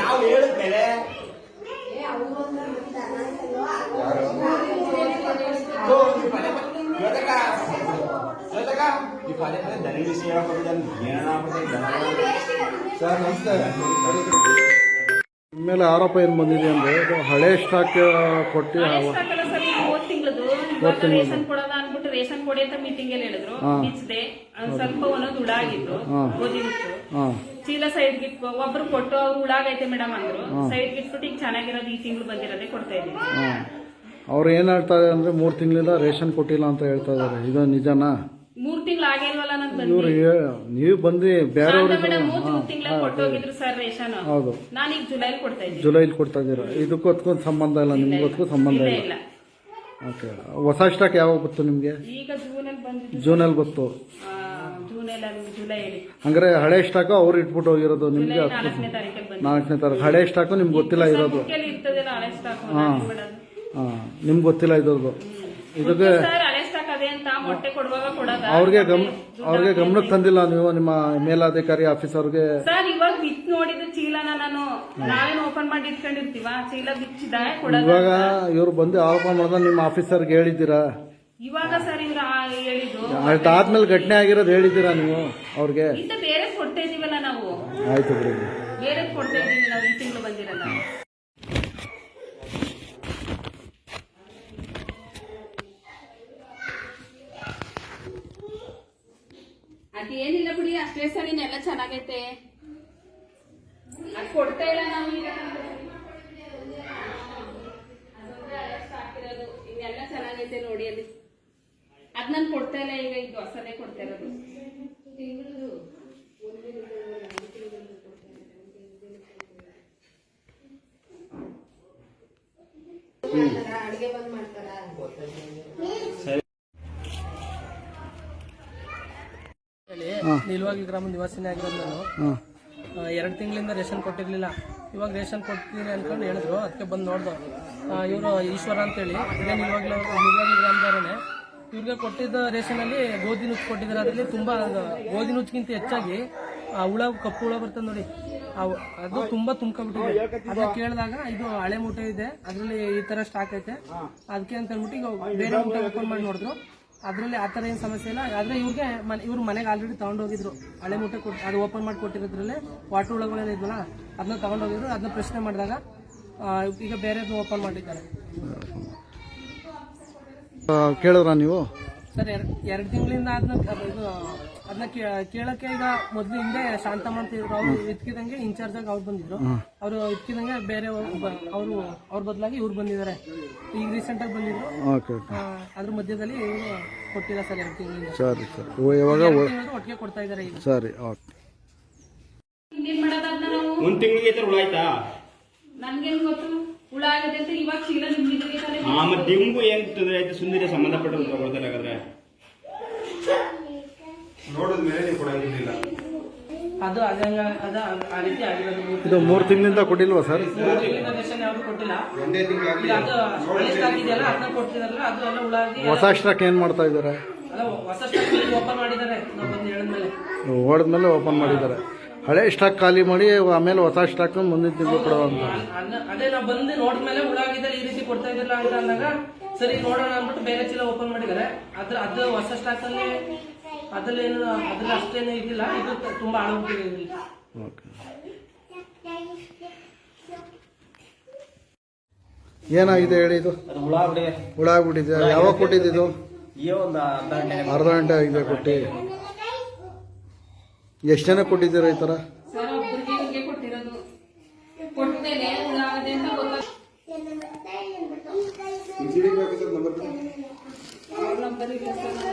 ನಾವು ಹೇಳಿದ್ಮೇಲೆ ಸರ್ ನಮಸ್ತೆ. ಮೇಲೆ ಆರೋಪ ಏನು ಬಂದಿದೆ ಅಂದರೆ ಇದು ಹಳೆ ಸ್ಟಾಕ್ ಕೊಟ್ಟಿ ರೇಷನ್ ಕೊಡೋದ ಅನ್ಬಿಟ್ಟು ರೇಷನ್ ಕೊಡಿ ಅಂತ ಮೀಟಿಂಗ್ ಅಲ್ಲಿ ಹೇಳಿದ್ರು. ಸ್ವಲ್ಪ ಒಂದೊಂದು ಉಡಾಗಿತ್ತು ಹಾ. ಚೀಲ ಸೈಡ್ ಗಿಟ್ ಒಬ್ರು ಕೊಟ್ಟು ಅವ್ರು ಉಳಾಗೈತೆ ಮೇಡಮ್ ಅಂದ್ರು. ಸೈಡ್ ಗಿಟ್ಬಿಟ್ಟು ಈಗ ಚೆನ್ನಾಗಿರೋದು ಈ ತಿಂಗಳು ಬಂದಿರೋದೇ ಕೊಡ್ತಾ ಇದೀವಿ ಅವ್ರು ಏನು ಹೇಳ್ತಾ ಇದ್ದಾರೆ ಅಂದ್ರೆ ಮೂರು ತಿಂಗಳಿಂದ ರೇಷನ್ ಕೊಟ್ಟಿಲ್ಲ ಅಂತ ಹೇಳ್ತಾ ಇದ್ದಾರೆ ಇದು ನಿಜನಾ? ಮೂರ್ ತಿಂಗಳು ಆಗಿಲ್ವಲ್ಲ ನಾನು ಬಂದು ನೀವು ಬಂದು ಬೇರೆಯವ್ರಿಗೆ ಮೇಡಮ್ ಮೂರ್ ತಿಂಗಳ ಕೊಟ್ಟೋಗಿದ್ರು ಸರ್ ರೇಷನ್. ಹೌದು. ನಾನು ಈಗ ಜುಲೈಲಿ ಕೊಡ್ತಾ ಇದ್ದೀನಿ. ಜುಲೈಲಿ ಕೊಡ್ತಾ ಇದ್ದೀರಾ? ಇದಕ್ಕೂ ಅದಕ್ಕೂ ಸಂಬಂಧ ಇಲ್ಲ ನಿಮ್ಗೊತ್ಗೂ ಸಂಬಂಧ ಇಲ್ಲ ಇಲ್ಲ. ಇಲ್ಲ. ಓಕೆ ಹೊಸ ಸ್ಟಾಕ್ ಯಾವಾಗ ಬಂತು ನಿಮಗೆ? ಈಗ ಜೂನಲ್ಲಿ ಬಂದಿದ್ದು ಜೂನಲ್ಲಿ ಬಂತು ಜುಲೈಲಿ ಹಂಗಾರೆ ಹಳೆ ಸ್ಟಾಕು ಅವ್ರು ಇಟ್ಬಿಟ್ಟು ಹೋಗಿರೋದು ನಿಮಗೆ ಜುಲೈ ನಾಲ್ಕನೇ ತಾರೀಕಲ್ಲಿ ಬಂದಿದ್ದು ನಾಲ್ಕನೇ ತಾರೀಕು. ಹಳೆ ಸ್ಟಾಕು ನಿಮ್ಗೆ ಗೊತ್ತಿಲ್ಲ ಇರೋದು. ಬುಕ್ಕಲ್ಲಿ ಇರ್ತದಲ್ಲ ಹಳೆ ಸ್ಟಾಕ್ ಹಾಂ. ನಿಮ್ಗೆ ಗೊತ್ತಿಲ್ಲ ಇರೋದು. ಇದಕ್ಕೆ ಸರ್ ಹಳೆ ಸ್ಟಾಕ್ ಅದೇ ಅಂತ ಮೊಟ್ಟೆ ಕೊಡುವಾಗ ಕೊಡೋದ? ಅವ್ರಿಗೆ ಗಮ್ ಅವ್ರಿಗೆ ಗಮನಕ್ಕೆ ತಂದಿಲ್ಲ ನೀವು ನಿಮ್ಮ ಮೇಲಾಧಿಕಾರಿ ಆಫೀಸ್ ಸರ್ ಇವಾಗ ಬಿತ್ ನೋಡಿದ ಚೀಲನ ನಾನು ನಾವೇನು ಓಪನ್ ಮಾಡಿ ಇಟ್ಕೊಂಡಿರ್ತೀವ? ಚೀಲ ಬಿಚ್ಚಿದ ಕೊಡೋದ ಇವಾಗ ಇವ್ರು ಬಂದು ಆರೋಪ ಮಾಡಿದ್ರೆ ನಿಮ್ಮ ಆಫೀಸರ್ಗೆ ಹೇಳಿದ್ದೀರಾ? ಇವಾಗ ಸರ್ ಹಿಂಗ ಆದ್ಮೇಲೆ ಘಟನೆ ಆಗಿರೋದು ಹೇಳಿದ್ದೀರಾ ನೀವು ಅವ್ರಿಗೆ? ಇಂತ ಬೇರೆ ಕೊಡ್ತಾ ಇದೀವಲ್ಲ ನಾವು. ಆಯ್ತು ಬಿಡಿ. ಬೇರೆ ಕೊಡ್ತಾ ಇದೀವಿ ನಾವು ಈ ತಿಂಗಳು ಬಂದಿರಲ್ಲ ಅದೇನಿಲ್ಲ ಬಿಡಿ ಅಷ್ಟೇ ಸರಿನೆಲ್ಲ ಚೆನ್ನಾಗೈತೆ. ಅದ್ ಕೊಡ್ತಾ ಇಲ್ಲ ನಾವು ಈಗ ಅದೊಂದೇ ಹಳೆ stock ಇರೋದು. ಇನ್ನೆಲ್ಲ ಚೆನ್ನಾಗೈತೆ ನೋಡಿ ಅಲ್ಲಿ ಅದ್ ನಾನು ಕೊಡ್ತಾ ಇಲ್ಲ ಈಗ ಇದು ಹೊಸದೇ ಕೊಡ್ತಾ ಇರೋದು. ಹೇಳಿ ನಿಲ್ವಾಗಿ ಗ್ರಾಮ ನಿವಾಸಿನೇ ಆಗಿರೋದು ನಾನು. ಎರಡು ತಿಂಗಳಿಂದ ರೇಷನ್ ಕೊಟ್ಟಿರ್ಲಿಲ್ಲ. ಇವಾಗ ರೇಷನ್ ಕೊಡ್ತೀನಿ ಅನ್ಕೊಂಡು ಹೇಳಿದ್ರು. ಅದಕ್ಕೆ ಬಂದು ನೋಡ್ದು. ಇವರು ಈಶ್ವರ ಅಂತೇಳಿ. ಇದೇ ನಿಲ್ವಾಗಿ ನಿಲ್ವಾಗಿ ಗ್ರಾಮದವರೇ ಇವ್ರಿಗೆ ಕೊಟ್ಟಿದ್ದ ರೇಷನಲ್ಲಿ ಗೋಧಿ ನುಚ್ಚು ಕೊಟ್ಟಿದ್ದಾರೆ. ಅದರಲ್ಲಿ ತುಂಬಾ ಗೋಧಿ ನುಚ್ಚಿಗಿಂತ ಹೆಚ್ಚಾಗಿ, ಆ, ಹುಳ, ಕಪ್ಪು ಹುಳ ಬರ್ತದೆ ನೋಡಿ. ಅದು ತುಂಬಾ ತುಂಬ್ಕೊಂಡ್ಬಿಟ್ಟಿದೆ. ಅದು ಕೇಳಿದಾಗ ಇದು ಹಳೆ ಮೂಟೆ ಇದೆ. ಅದರಲ್ಲಿ ಈ ತರ ಸ್ಟಾಕ್ ಐತೆ. ಅದಕ್ಕೆ ಅಂತ ಹೇಳ್ಬಿಟ್ಟು ಈಗ ಬೇರೆ ಮೂಟೆ ಓಪನ್ ಮಾಡಿ ನೋಡಿದ್ರು. ಅದರಲ್ಲಿ ಆ ಥರ ಏನು ಸಮಸ್ಯೆ ಇಲ್ಲ. ಆದರೆ ಇವ್ರಿಗೆ ಮನೆ, ಇವ್ರು ಮನೆಗೆ ಆಲ್ರೆಡಿ ತಗೊಂಡೋಗಿದ್ರು. ಹಳೆ ಮೂಟೆ ಕೊಟ್ಟು ಅದು ಓಪನ್ ಮಾಡಿ ಕೊಟ್ಟಿರೋದ್ರಲ್ಲಿ ವಾಟರ್ ಹುಳಗಳೇನಿದ್ವಲ್ಲ ಅದನ್ನ ತಗೊಂಡೋಗಿದ್ರು. ಅದನ್ನ ಪ್ರಶ್ನೆ ಮಾಡಿದಾಗ ಈಗ ಬೇರೆದು ಓಪನ್ ಮಾಡಿದ್ದಾರೆ. ಕೇಳಿದ್ರಾ ನೀವು? ಸರ್ ಎರಡು ಎರಡು ತಿಂಗಳಿಂದ ಅದನ್ನ ಇದು ಅದನ್ನ ಕೇಳಕ್ಕೆ ಈಗ ಮೊದಲು ಹಿಂದೆ ಶಾಂತ ಮಾಡ್ತಿದ್ರು ಅವ್ರು ಇದ್ಕಿದಂಗೆ ಇನ್ಚಾರ್ಜ್ ಆಗಿ ಅವ್ರು ಬಂದಿದ್ರು. ಅವರು ಇದ್ಕಿದಂಗೆ ಬೇರೆ ಅವರು ಅವ್ರ ಬದಲಾಗಿ ಇವ್ರು ಬಂದಿದ್ದಾರೆ. ಈಗ ರೀಸೆಂಟ್ ಆಗಿ ಬಂದಿದ್ರು. Okay okay. ಆ, ಅದ್ರ ಮಧ್ಯದಲ್ಲಿ ಇವರು ಕೊಟ್ಟಿಲ್ಲ ಸರ್ ಎರಡು ತಿಂಗಳಿಂದ. ಸರಿ ಇವಾಗ ಒಟ್ಟಿಗೆ ಕೊಡ್ತಾ ಇದ್ದಾರೆ ಈಗ. ಸರಿ ಓಕೆ. ಒಂದ್ ತಿಂಗಳಿಗೆ ಆಯ್ತಾ ನನ್ಗೇನ್ ಗೊತ್ತು? ಹುಳ ಆಗಿದೆ ಅಂತ ಇವಾಗ ಚೀಲ ನಿಮ್ಗಿದ್ರೆ ತಾನೇ ಆ ಮತ್ತೆ ನಿಮ್ಗೂ ಏನ್ ತೊಂದರೆ ಆಯ್ತು? ಸುಂದರ ಸಂಬಂಧಪಟ್ಟ ತಗೊಳ್ತಾರೆ ಹಾಗಾದ್ರೆ. ಅದು ಅದೇ ಅದ ಆ ರೀತಿ ಆಗಿರೋದು. ಮೂರು ಇದು ಮೂರು ತಿಂಗಳಿಂದ ಕೊಟ್ಟಿಲ್ವಾ ಸರ್? ರೇಷನ್ ಕೊಟ್ಟಿಲ್ಲ. ಅದನ್ನ ಕೊಡ್ತಿದಾರಲ್ಲ ಅದು ಎಲ್ಲ ಹೊಸ ಸ್ಟಾಕ್ ಏನು ಮಾಡ್ತಾ ಇದ್ದಾರೆ? ಅಲ್ಲ ಹೊಸ ಸ್ಟಾಕ್ ಓಪನ್ ಮಾಡಿದ್ದಾರೆ ನಾವು ಬಂದು ಹೇಳಿದ್ಮೇಲೆ. ಓಡಿದ್ಮೇಲೆ ಓಪನ್ ಮಾಡಿದ್ದಾರೆ. ಹಳೆ ಸ್ಟಾಕ್ ಖಾಲಿ ಮಾಡಿ ಆಮೇಲೆ ಹೊಸ ಸ್ಟಾಕ್ ಮುಂದಿನ ತಿಂಗಳು ಕೊಡೋ ಅಂತ. ಅದೇ ನಾವು ಬಂದು ನೋಡಿದ್ಮೇಲೆ ಉಳಾಗಿದ್ದಾರೆ ಈ ರೀತಿ ಕೊಡ್ತಾ ಇದ್ದಿಲ್ಲ ಅಂತ ಅಂದಾಗ ಸರಿ ನೋಡೋಣ ಅಂದ್ಬಿಟ್ಟು ಬೇರೆ ಚೀಲ ಓಪನ್ ಮಾಡಿದ್ದಾರೆ. ಅದ್ರ ಅದು ಹೊಸ ಸ್ಟಾಕ್ ಅಲ್ಲಿ ಅದ್ರಲ್ಲಿ ಏನು ಅದ್ರಲ್ಲಿ ಅಷ್ಟೇನು ಇದಿಲ್ಲ ಇದು ತುಂಬಾ ಏನಾಗಿದೆ ಹೇಳಿ ಇದು? ಅದು ಹುಳ ಬಿಡಿ ಹುಳ ಆಗ್ಬಿಟ್ಟಿದೆ. ಯಾವಾಗ ಕೊಟ್ಟಿದ್ದು ಅರ್ಧ ಗಂಟೆ ಆಗಿದೆ ಕೊಟ್ಟು. ಎಷ್ಟು ಜನ ಕೊಟ್ಟಿದ್ದೀರ ಈ ಥರ? ಸರ್ ಒಬ್ಬರಿಗೆ ಕೊಟ್ಟಿರೋದು. ಕೊಟ್ಟಮೇಲೆ ಹುಳ ಆಗದೆ ಅಂತ ನಂಬರ್ ಇಲ್ಲ ಸರ್